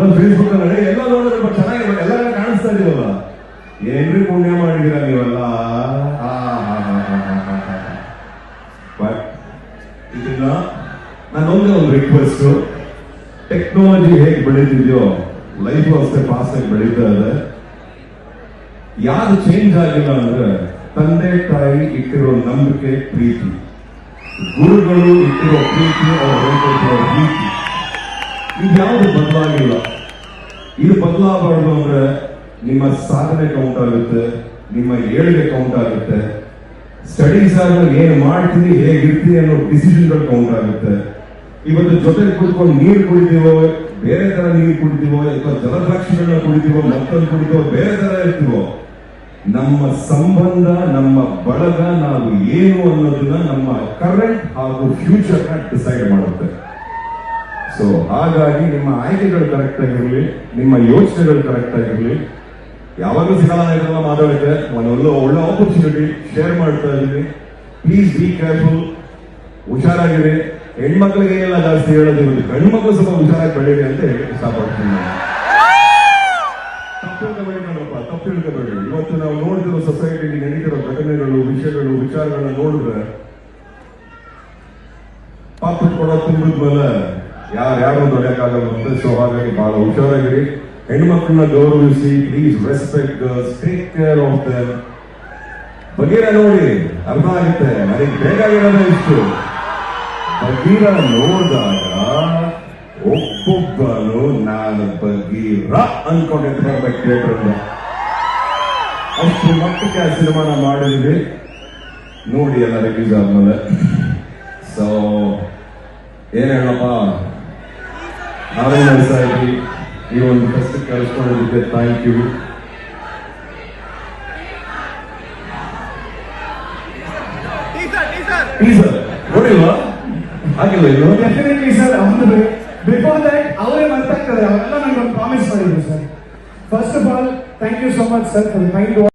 Facebook ಅಲ್ಲಿ ಎಲ್ಲ ನೋಡಿದ್ರೆ ಬಟ್ ಚೆನ್ನಾಗಿ ಎಲ್ಲ ಕಾಣಿಸ್ತಾ ಇದೀವಲ್ಲ ಏನ್ರಿ ಪುಣ್ಯ ಮಾಡಿದೀರ ನೀವಲ್ಲ? ನಾನು ನಾನೊಂದೇ ಒಂದು ರಿಕ್ವೆಸ್ಟ್ ಟೆಕ್ನಾಲಜಿ ಹೇಗೆ ಬೆಳೀತಿದ್ಯೋ ಲೈಫ್ ಅಷ್ಟೇ ಫಾಸ್ಟ್ ಆಗಿ ಬೆಳೀತಾ ಇದೆ. ಯಾರು ಚೇಂಜ್ ಆಗಿಲ್ಲ ಅಂದ್ರೆ, ತಂದೆ, ತಾಯಿ ಇಟ್ಟಿರೋ ನಂಬಿಕೆ, ಪ್ರೀತಿ. ಗುರುಗಳು ಇಟ್ಟಿರೋ ಪ್ರೀತಿ, ಅವರು ಪ್ರೀತಿ. ಇದ್ಯಾವುದು ಬದಲಾಗಿಲ್ಲ? ಇದು ಬದಲಾಗಬಾರ್ದು ಅಂದ್ರೆ ನಿಮ್ಮ ಸಾಧನೆ ಕೌಂಟ್ ಆಗುತ್ತೆ, ನಿಮ್ಮ ಏಳಿಗೆ ಕೌಂಟ್ ಆಗುತ್ತೆ. ಸ್ಟಡೀಸ್ ಆದ್ಮೇಲೆ ಏನ್ ಮಾಡ್ತೀವಿ ಹೇಗಿರ್ತೀವಿ ಅನ್ನೋ ಡಿಸಿಷನ್ಗಳು ಕೌಂಟ್ ಆಗುತ್ತೆ. ಇವತ್ತು ಜೊತೆಗೆ ಕುತ್ಕೊಂಡು ನೀರು ಕುಡಿತೀವೋ, ಬೇರೆ ತರ ನೀರು ಕುಡಿತೀವೋ, ಅಥವಾ ಜಲದ್ರಾಕ್ಷಿಗಳನ್ನ ಕುಡಿತೀವೋ, ಮತ್ತೊಂದು ಕುಡಿತೀವೋ, ಬೇರೆ ತರ ಇರ್ತೀವೋ, ನಮ್ಮ ಸಂಬಂಧ, ನಮ್ಮ ಬಳಗ, ನಾವು ಏನು ಅನ್ನೋದನ್ನ ನಮ್ಮ ಕರೆಂಟ್ ಹಾಗೂ ಫ್ಯೂಚರ್ ಡಿಸೈಡ್ ಮಾಡುತ್ತೆ. ಸೊ ಹಾಗಾಗಿ ನಿಮ್ಮ ಆಯ್ಕೆಗಳು ಕರೆಕ್ಟ್ ಆಗಿರಲಿ, ನಿಮ್ಮ ಯೋಚನೆಗಳು ಕರೆಕ್ಟ್ ಆಗಿರಲಿ, ಯಾವಾಗಲೂ ಸಿಗಲ್ಲ ಇದೆಲ್ಲ ಮಾತಾಡಿದ್ರೆ ಒಳ್ಳೆ ಒಳ್ಳೆ ಆಪರ್ಚುನಿಟಿ ಶೇರ್ ಮಾಡ್ತಾ ಇದ್ದೀನಿ. ಪ್ಲೀಸ್ ಬಿ ಕೇರ್ಫುಲ್ ಹುಷಾರಾಗಿರಿ. ಹೆಣ್ಮಕ್ಳಿಗೆ ಎಲ್ಲ ಜಾಸ್ತಿ ಹೇಳೋದು ಗಂಡು ಮಕ್ಕಳು ಸ್ವಲ್ಪ ಹುಷಾರಾಗಿ ಬೆಳೀರಿ ಅಂತ ಹೇಳಿ ಇಷ್ಟಪಡ್ತೀನಿ. ತಪ್ಪು ತಪ್ಪು ತಿಳ್ಕೊಬೇಡಿ ಇವತ್ತು ನಾವು ನೋಡ್ತಿರೋ ಸೊಸೈಟಿಗೆ ನಡೀತಿರೋ ಘಟನೆಗಳು, ವಿಷಯಗಳು, ವಿಚಾರಗಳನ್ನ ನೋಡಿದ್ರೆ, ಪಾಪ ಕೊಡೋ ತುಂಬಿದ್ಮೇಲೆ ಯಾರು ಯಾರು ದೊರೆಯಕ್ಕಾಗಲ್ಲ ಸೊ ಹಾಗಾಗಿ ಬಹಳ ಹುಷಾರಾಗಿರಿ. ಹೆಣ್ಮಕ್ಳನ್ನ ಗೌರವಿಸಿ please respect girls take care of them Bagheera ನೋಡಿ ಅರ್ಥ ಆಗುತ್ತೆ. ನನಗೆ ಬೇಕಾಗಿರೋದೇ ಇಷ್ಟು. ಬಗೀರ ನೋಡಿದಾಗ ಒಬ್ಬೊಬ್ಬನು ನಾನು ಬಗೀರ ಅನ್ಕೊಂಡಿರ್ತಾರೆ ಥಿಯೇಟರ್ ಅಷ್ಟು ಮಟ್ಟಕ್ಕೆ ಆ ಸಿನಿಮಾನ ಮಾಡಿದ್ವಿ. ನೋಡಿ ಎಲ್ಲ ರಿಲೀಸ್ ಆದ್ಮೇಲೆ ಸೊ ಏನ್ ಹೇಳಪ್ಪ? ನಾರಾಯಣ ಸಾಹೇಬಿ ಈ ಒಂದು ಫಸ್ಟ್ ಕಳಿಸ್ಕೊಂಡಿದ್ದಕ್ಕೆ ಥ್ಯಾಂಕ್ ಯು ಟೀಸರ್ ನೋಡಿಲ್ವಾ ಹಾಗಿಲ್ಲ ಇದು ಡೆಫಿನೆಟ್ಲಿ ಸರ್ ಒಂದು ಬಿಫೋರ್ ದಟ್ ಅವರೇ ಮಾತಾಡ್ತಾರೆ ಅವರೆಲ್ಲ ನನಗೆ ಒಂದು ಪ್ರಾಮಿಸ್ ಮಾಡಿದ್ರು sir first of all thank you so much sir for kind